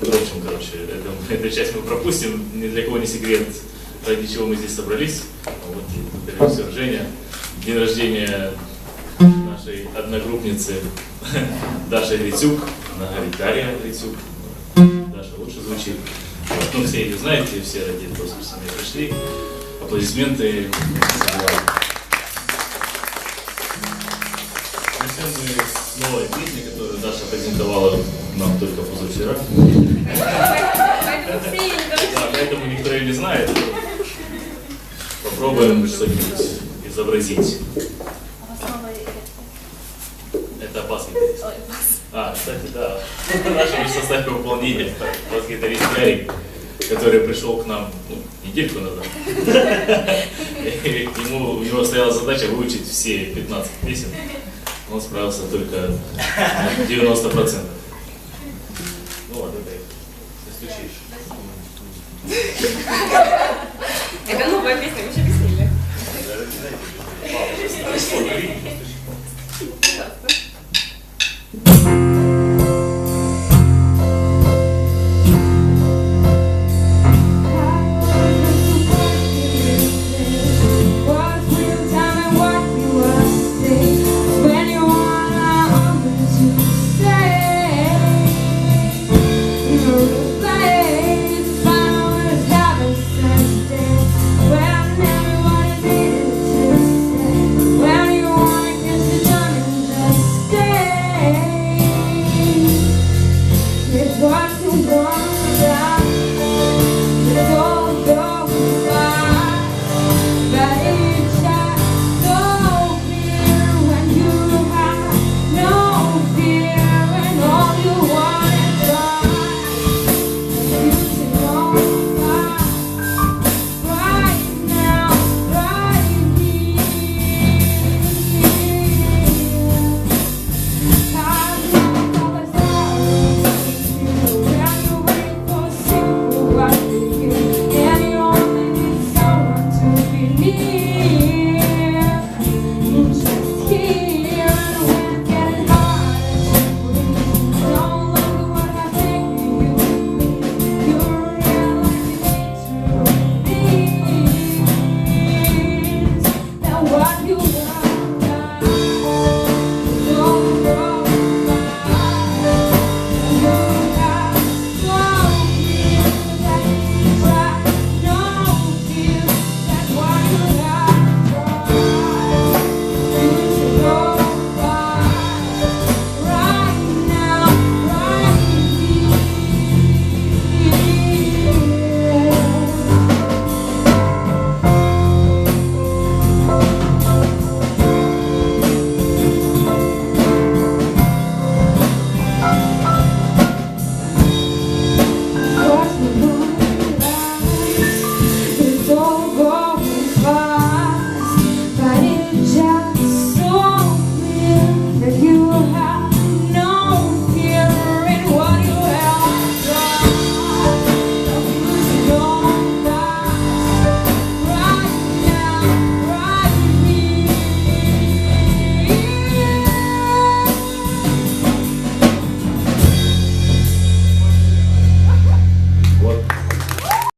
В общем, короче, это, эту часть мы пропустим, ни для кого не секрет, ради чего мы здесь собрались. Вот, и режиссер Женя, день рождения нашей одногруппницы Даши Грицюк, она говорит Дарья Грицюк, Даша лучше звучит. Ну, все ее знаете, все ради этого, собственно, пришли. Аплодисменты. Нам только позавчера. Да, поэтому никто ее не знает. Попробуем что-нибудь изобразить. Вас Это бас. А, кстати, да. В нашем составе выполнения бас-гитарист Гарик, который пришел к нам ну, недельку назад. И Ему, у него стояла задача выучить все 15 песен. Он справился только на 90%. Это